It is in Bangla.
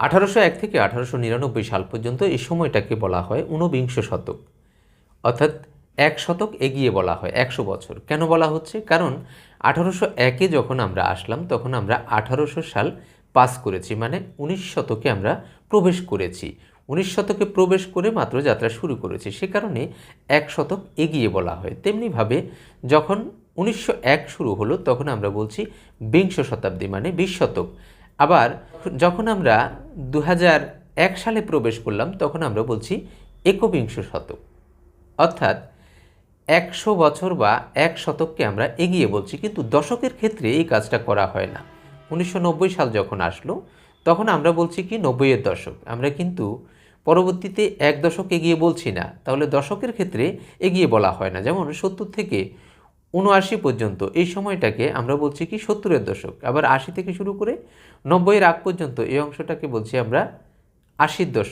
আঠারোশো এক থেকে আঠারোশো নিরানব্বই সাল পর্যন্ত এই সময়টাকে বলা হয় ঊনবিংশ শতক। অর্থাৎ এক শতক এগিয়ে বলা হয়, একশো বছর। কেন বলা হচ্ছে? কারণ আঠারোশো একে যখন আমরা আসলাম, তখন আমরা আঠারোশো সাল পাস করেছি মানে উনিশ শতকে আমরা প্রবেশ করেছি। উনিশ শতকে প্রবেশ করে মাত্র যাত্রা শুরু করেছি। সে কারণে এক শতক এগিয়ে বলা হয়। তেমনিভাবে যখন উনিশশো এক শুরু হলো, তখন আমরা বলছি বিংশ শতাব্দী মানে বিশ শতক। আবার যখন আমরা দু সালে প্রবেশ করলাম, তখন আমরা বলছি একবিংশ শতক। অর্থাৎ একশো বছর বা এক শতককে আমরা এগিয়ে বলছি, কিন্তু দশকের ক্ষেত্রে এই কাজটা করা হয় না। উনিশশো নব্বই সাল যখন আসলো, তখন আমরা বলছি কি নব্বইয়ের দশক। আমরা কিন্তু পরবর্তীতে এক দশক এগিয়ে বলছি না। তাহলে দশকের ক্ষেত্রে এগিয়ে বলা হয় না। যেমন সত্তর থেকে উনআশি পর্যন্ত, এই সময়টাকে আমরা বলছি কি সত্তরের দশক। আবার আশি থেকে শুরু করে নব্বইয়ের আগ পর্যন্ত এই অংশটাকে বলছি আমরা আশির দশক।